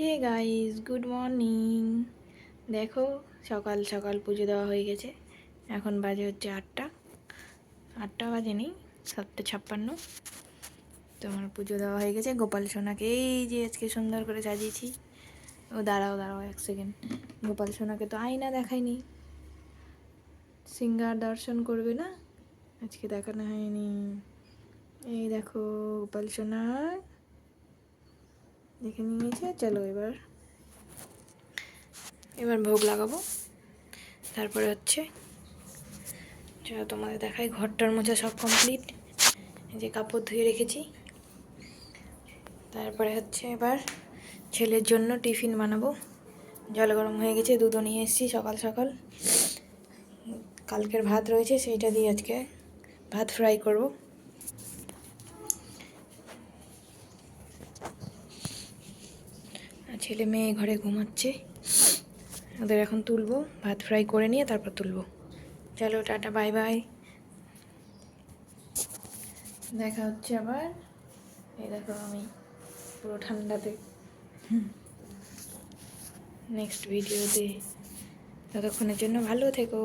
Hey guys good morning দেখো, সকাল সকাল পুজো দেওয়া হয়ে গেছে। এখন বাজে হচ্ছে আটটা। আটটা বাজে নেই, সাতটা ছাপ্পান্ন। তোমার পুজো দেওয়া হয়ে গেছে। গোপাল সোনাকে এই যে আজকে সুন্দর করে সাজিয়েছি। ও দাঁড়াও দাঁড়াও এক সেকেন্ড গোপাল সোনাকে তো আয়না দেখায়নি। সিঙ্গার দর্শন করবে না? আজকে দেখানো হয়নি। এই দেখো, গোপাল সোনার দেখে নিয়েছে, চলো এবার। এবার ভোগ লাগাবো। তারপরে হচ্ছে, চলো তোমাদের দেখাই, ঘরটার মোছা সব কমপ্লিট যে কাপড় ধুয়ে রেখেছি। তারপরে হচ্ছে এবার ছেলের জন্য টিফিন বানাবো। জল গরম হয়ে গেছে, দুধও নিয়ে এসেছি সকাল সকাল। কালকের ভাত রয়েছে, সেইটা দিয়ে আজকে ভাত ফ্রাই করব। ছেলে মেয়ে ঘরে ঘুমাচ্ছে। ওদের এখন তুলবো, ভাত ফ্রাই করে নিয়ে তারপর তুলবো। চলো, টাটা, বাই বাই। দেখা হচ্ছে আবার। এই দেখো আমি পুরো ঠান্ডাতে। নেক্সট ভিডিওতে। ততক্ষণের জন্য ভালো থেকো।